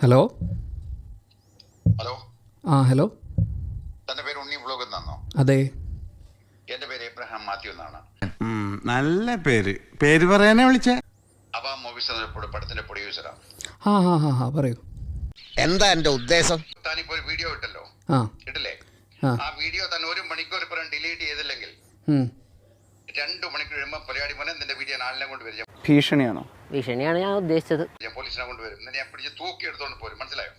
Hello? Hello? ആ hello? തന്റെ പേര് ഉണ്ണി ബ്ലോഗ് എന്നാണോ അതെ. എന്റെ പേര് എബ്രഹാം മാത്യു എന്നാണ്. നല്ല പേര്. പേര് പറയാനേ വിളിച്ചേ? അവ മൂവീസ് പടത്തിന്റെ പ്രൊഡ്യൂസറാണ് ആ ആ. ഹാ ഹാ പറയൂ. എന്താ എന്റെ ഉദ്ദേശം? താനിപ്പോ ഒരു വീഡിയോ ഇട്ടല്ലോ. ആ. ഇട്ടില്ലേ? ആ. ആ വീഡിയോ തന്നെ ഒരു മണിക്കൂർ ഇപ്പുറം ഡിലീറ്റ് ചെയ്തില്ലെങ്കിൽ ഉം. രണ്ടു മണിക്കൂർ കഴിയുമ്പോൾ പരിപാടി പോലെ നിന്റെ വീഡിയോ നാലിനെ കൊണ്ടുവരും ഞാൻ- ഭീഷണിയാണോ? ഭീഷണിയാണ് ഞാൻ ഉദ്ദേശിച്ചത്. ഞാൻ പോലീസിനെ കൊണ്ടുവരും. എന്നിട്ട് ഞാൻ പിടിച്ച് തൂക്കി എടുത്തോണ്ട് പോരും. മനസ്സിലായോ?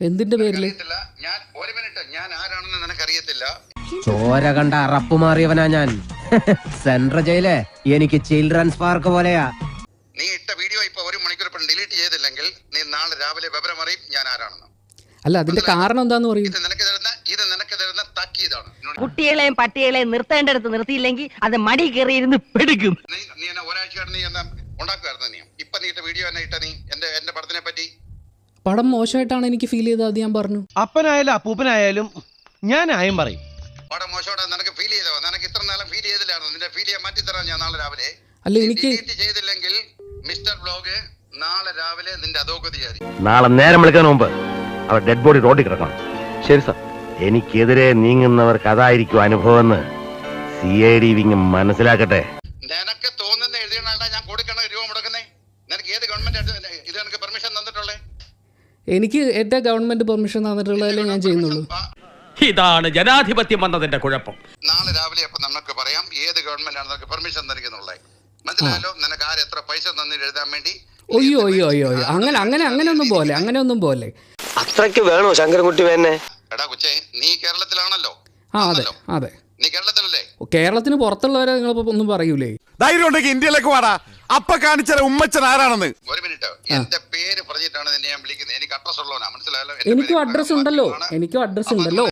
എന്തിന്റെ പേരിൽ അറിയത്തില്ല ഞാൻ ഒരു മിനിറ്റ്. ഞാൻ ആരാണെന്ന് നിനക്കറിയത്തില്ല. ചോര കണ്ട അറപ്പ് മാറിയവനാ ഞാൻ. സെൻട്രൽ ജയിലേ എനിക്ക് ചിൽഡ്രൻസ് പാർക്ക് പോലെയാ. നീ ഇട്ട വീഡിയോ ഇപ്പൊ ഒരു മണിക്കൂർ ഇപ്പം ഡിലീറ്റ് ചെയ്തില്ലെങ്കിൽ നീ നാളെ രാവിലെ വിവരം അറിയും ഞാൻ ആരാണെന്ന്. അല്ല അതിന്റെ കാരണം എന്താന്ന് പറയൂ? ഇത് നിനക്ക് തരുന്ന ഇത് നിനക്ക് തരുന്ന താക്കീതാണ്. എന്നോട് കുട്ടികളെയും പട്ടികളെയും നിർത്തേണ്ടടുത്ത് നിർത്തിയില്ലെങ്കിൽ അത് മടി കയറിയിരുന്ന് പെടുക്കും. നീ നീ എന്നെ ഒരാഴ്ച നീ എന്നാ ഉണ്ടാക്കുമായിരുന്നു നീ? വീഡിയോ എന്നെ ഇട്ട നീ എന്റെ എന്റെ പടത്തിനെ പറ്റി? പടം മോശമായിട്ടാണ് എനിക്ക് ഫീൽ ചെയ്തത് അത് ഞാൻ പറഞ്ഞു. അപ്പനായാലും അപ്പൂപ്പനായാലും ഞാൻ ആയും പറയും. പടം മോശമായിട്ട് നിനക്ക് ഫീൽ ചെയ്തോ നിനക്ക് ഇത്ര നേരം ഫീൽ ചെയ്തില്ലായിരുന്നു. നിന്റെ ഫീൽ ചെയ്യാൻ മാറ്റി തരാം ഞാൻ നാളെ രാവിലെ. അല്ല എനിക്ക് ഡിലീറ്റ് ചെയ്തില്ലെങ്കിൽ മിസ്റ്റർ ബ്ലോഗ് നാളെ രാവിലെ നിന്റെ അധോഗതിയായിരിക്കും നാളെ നേരം വിളിക്കാൻ മുമ്പ് അവർ ഡെഡ് ബോഡി റോഡിൽ കിടക്കണം. ശരി സർ എനിക്കെതിരെ നീങ്ങുന്നവർക്ക് അതായിരിക്കും അനുഭവം എന്ന് സി ഐ ഡി വിങ് മനസ്സിലാക്കട്ടെ. നിനക്ക് തോന്നുന്ന എഴുതിയാണ് ഞാൻ കൊടുക്കണ രൂപ മുടക്കുന്നേ? നിനക്ക് ഏത് ഗവൺമെന്റ് ഇത് നിനക്ക് പെർമിഷൻ തന്നിട്ടുള്ളേ? എനിക്ക് എന്റെ ഗവൺമെന്റ് പെർമിഷൻ തന്നിട്ടുള്ളതല്ലേ ഞാൻ ചെയ്യുന്നുള്ളൂ. ഇതാണ് ജനാധിപത്യം വന്നതിന്റെ കുഴപ്പം. നാളെ രാവിലെ അപ്പൊ നമുക്ക് പറയാം ഏത് ഗവൺമെന്റ് ആണ് നമുക്ക് പെർമിഷൻ തന്നിരിക്കുന്നുള്ളേ. മനസ്സിലായാലോ നിനക്ക് ആര് എത്ര പൈസ തന്നിട്ട് എഴുതാൻ വേണ്ടി? ഒയ്യോ ഒയ്യോ ഒയ്യോ ഒയ്യോ അങ്ങനെ അങ്ങനെ അങ്ങനെ ഒന്നും പോലെ അങ്ങനെ ഒന്നും പോലെ. അത്രയ്ക്ക് വേണോ ശങ്കരൻകുട്ടി വേനെ എടാ കൊച്ചേ നീ കേരളത്തിലാണല്ലോ. ആ അതെ അതെ. നീ കേരളത്തിലല്ലേ? കേരളത്തിന് പുറത്തുള്ളവരെ നിങ്ങളിപ്പോ ഒന്നും പറയൂലേ? ധൈര്യം ഉണ്ടെങ്കിൽ ഇന്ത്യയിലേക്ക് വാടാ. അപ്പ കാണിച്ചാൽ ഉമ്മച്ചൻ ആരാണെന്ന്? ഒരു മിനിറ്റ്. എന്റെ പേര് പറഞ്ഞിട്ടാണ് നിന്നെ ഞാൻ വിളിക്കുന്നത്. എനിക്ക് അഡ്രസ് ഉള്ളവനാ. മനസ്സിലായല്ലോ? എന്റെ എനിക്കും പേര് അഡ്രസ് ഉണ്ടല്ലോ. എനിക്കും അഡ്രസ് ഉണ്ടല്ലോ.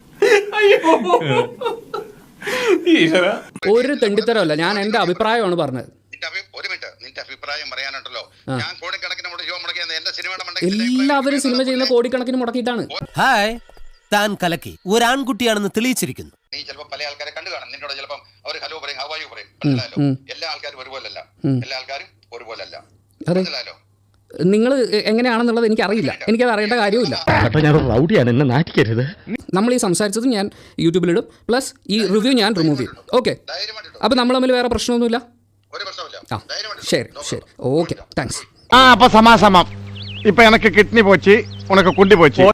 ഒരു തെണ്ടിത്തരമല്ല. ഞാൻ എന്റെ അഭിപ്രായമാണ് പറഞ്ഞത്. നിന്റെ അഭി- ഒരു മിനിറ്റ്. നിന്റെ അഭിപ്രായം പറയാനുണ്ടല്ലോ. ഞാൻ കോടിക്കണക്കിന് മുടക്കി മുടക്കിയത് എന്റെ സിനിമയുടെ മണ്ടയ്ക്ക് എല്ലാവരും സിനിമ ചെയ്യുന്ന കോടിക്കണക്കിന് മുടക്കിയിട്ടാണ്. ഹായ് താൻ കലക്കി. ഒരാൺകുട്ടിയാണെന്ന് തെളിയിച്ചിരിക്കുന്നു. നീ ചിലപ്പോൾ പല ആൾക്കാരെ കണ്ടു കാണും. നിന്നോട് ചിലപ്പം അവർ ഹലോ പറയും ഹവായു പറയും. മനസ്സിലായല്ലോ? എല്ലാ ആൾക്കാരും ഒരുപോലല്ല. എല്ലാ ആൾക്കാരും ഒരുപോലല്ല. മനസ്സിലായല്ലോ? നിങ്ങൾ എങ്ങനെയാണെന്നുള്ളത് എനിക്ക് അറിയില്ല എനിക്കത് അറിയേണ്ട കാര്യമില്ല നമ്മൾ ഈ സംസാരിച്ചത് ഞാൻ യൂട്യൂബിലിടും പ്ലസ് ഈ റിവ്യൂ ഞാൻ റിമൂവ് ചെയ്യും. ഓക്കെ അപ്പം അപ്പോൾ നമ്മൾ തമ്മിൽ വേറെ പ്രശ്നമൊന്നുമില്ല? ആ ധൈര്യമായിട്ട് ശരി ശരി. ഓക്കെ താങ്ക്സ് ആ അപ്പൊ സമാസമം. ഇപ്പൊ എനിക്ക് കിഡ്നി പോച്ച് ഉനക്ക് കുണ്ടി പോച്ച്.